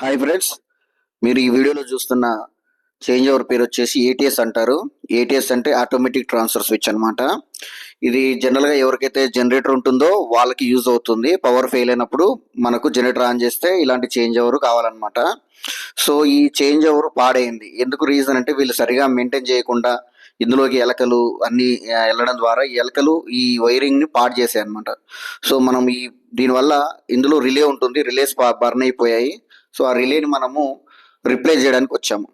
Hi friends మీరు ఈ వీడియోలో చూస్తున్న చేంజ్ ఓవర్ పేరు వచ్చేసి ఏటీఎస్ అంటారు. ఏటీఎస్ అంటే ఆటోమేటిక్ ట్రాన్స్ఫర్ స్విచ్ అనమాట ఇది జనరల్గా ఎవరికైతే జనరేటర్ ఉంటుందో వాళ్ళకి యూజ్ అవుతుంది. పవర్ ఫెయిల్ అయినప్పుడు మనకు జనరేటర్ ఆన్ చేస్తే ఇలాంటి చేంజ్ ఓవర్ కావాలన్నమాట. సో ఈ చేంజ్ ఓవర్ పాడైంది. ఎందుకు రీజన్ అంటే వీళ్ళు సరిగా మెయింటైన్ చేయకుండా ఇందులోకి ఎలకలు అన్నీ వెళ్ళడం ద్వారా ఈ ఎలకలు ఈ వైరింగ్ని పాడు చేసాయి అనమాట సో మనం ఈ దీనివల్ల ఇందులో రిలే ఉంటుంది. రిలేస్ బర్న్ అయిపోయాయి. సో ఆ రిలేని మనము రిప్లేస్ చేయడానికి వచ్చాము.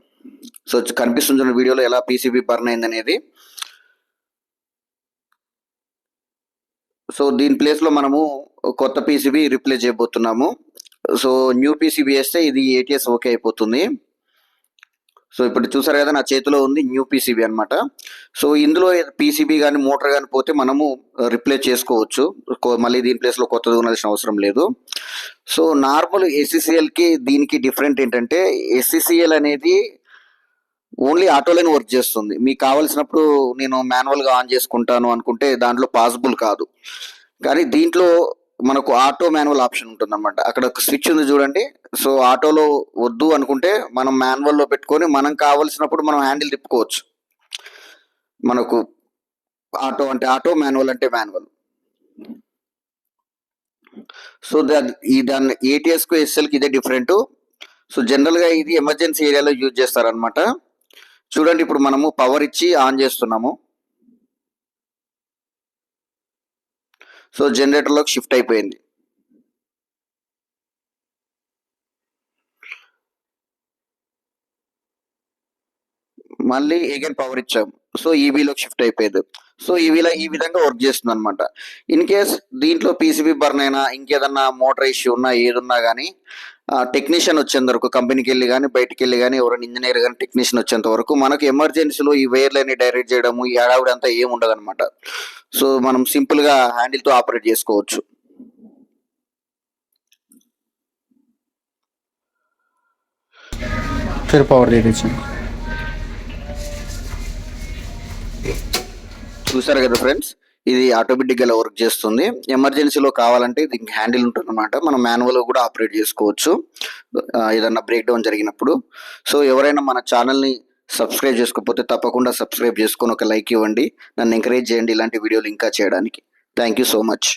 సో కనిపిస్తున్న వీడియోలో ఎలా పీసీబీ బర్న్ అయింది అనేది సో దీని ప్లేస్లో మనము కొత్త పీసీబీ రిప్లేస్ చేయబోతున్నాము. సో న్యూ పీసీబీ వేస్తే ఇది ఏటీఎస్ ఓకే అయిపోతుంది. సో ఇప్పుడు చూసారు కదా నా చేతిలో ఉంది న్యూ పీసీబీ అనమాట సో ఇందులో పీసీబీ కానీ మోటార్ కానీ పోతే మనము uh, రిప్లేస్ చేసుకోవచ్చు. మళ్ళీ దీని ప్లేస్లో కొత్తది కొనాల్సిన అవసరం లేదు. సో నార్మల్ ఎస్సీసీఎల్కి దీనికి డిఫరెంట్ ఏంటంటే ఎస్సీసీఎల్ అనేది ఓన్లీ ఆటోలైన్ వర్క్ చేస్తుంది. మీకు కావాల్సినప్పుడు నేను మాన్యువల్గా ఆన్ చేసుకుంటాను అనుకుంటే దాంట్లో పాసిబుల్ కాదు. కానీ దీంట్లో మనకు ఆటో మాన్యువల్ ఆప్షన్ ఉంటుంది అనమాట అక్కడ ఒక స్విచ్ ఉంది చూడండి. సో ఆటోలో వద్దు అనుకుంటే మనం మాన్యువల్లో పెట్టుకొని మనం కావాల్సినప్పుడు మనం హ్యాండిల్ తిప్పుకోవచ్చు. మనకు ఆటో అంటే ఆటో మాన్యువల్ అంటే మాన్యువల్. సో దాని ఈ దాన్ని ఏటీఎస్కు ఎస్ఎల్కి ఇదే డిఫరెంట్. సో జనరల్గా ఇది ఎమర్జెన్సీ ఏరియాలో యూజ్ చేస్తారనమాట చూడండి ఇప్పుడు మనము పవర్ ఇచ్చి ఆన్ చేస్తున్నాము. సో జనరేటర్లోకి షిఫ్ట్ అయిపోయింది. మళ్ళీ ఎగైన్ పవర్ ఇచ్చాం సో ఈవీలోకి షిఫ్ట్ అయిపోయింది సో ఈవీలో ఈ విధంగా వర్క్ చేస్తుంది అనమాట ఇన్ కేస్ దీంట్లో పీసీబీ బర్న్ అయినా ఇంకేదన్నా మోటార్ ఇష్యూ ఉన్నా ఏదున్నా కానీ టెక్నీషియన్ వచ్చేంత వరకు కంపెనీకి వెళ్ళి కానీ బయటికి వెళ్ళి కానీ ఎవరైనా ఇంజనీర్ కానీ టెక్నీషియన్ వచ్చేంత వరకు మనకు ఎమర్జెన్సీలో ఈ వైర్లని డైరెక్ట్ చేయడము ఈ హడావుడి అంతా ఏం ఉండదు అనమాట సో మనం సింపుల్ గా హ్యాండిల్ తో ఆపరేట్ చేసుకోవచ్చు फिर पावर दे दीजिए చూసారు కదా ఫ్రెండ్స్? ఇది ఆటోమేటిక్గా వర్క్ చేస్తుంది. ఎమర్జెన్సీలో కావాలంటే దీనికి హ్యాండిల్ ఉంటుంది అనమాట మనం మాన్యువల్ కూడా ఆపరేట్ చేసుకోవచ్చు. ఏదన్నా బ్రేక్ డౌన్ జరిగినప్పుడు. సో ఎవరైనా మన ఛానల్ని సబ్స్క్రైబ్ చేసుకోకపోతే తప్పకుండా సబ్స్క్రైబ్ చేసుకొని ఒక లైక్ ఇవ్వండి. నన్ను ఎంకరేజ్ చేయండి ఇలాంటి వీడియోలు ఇంకా చేయడానికి. Thank you so much.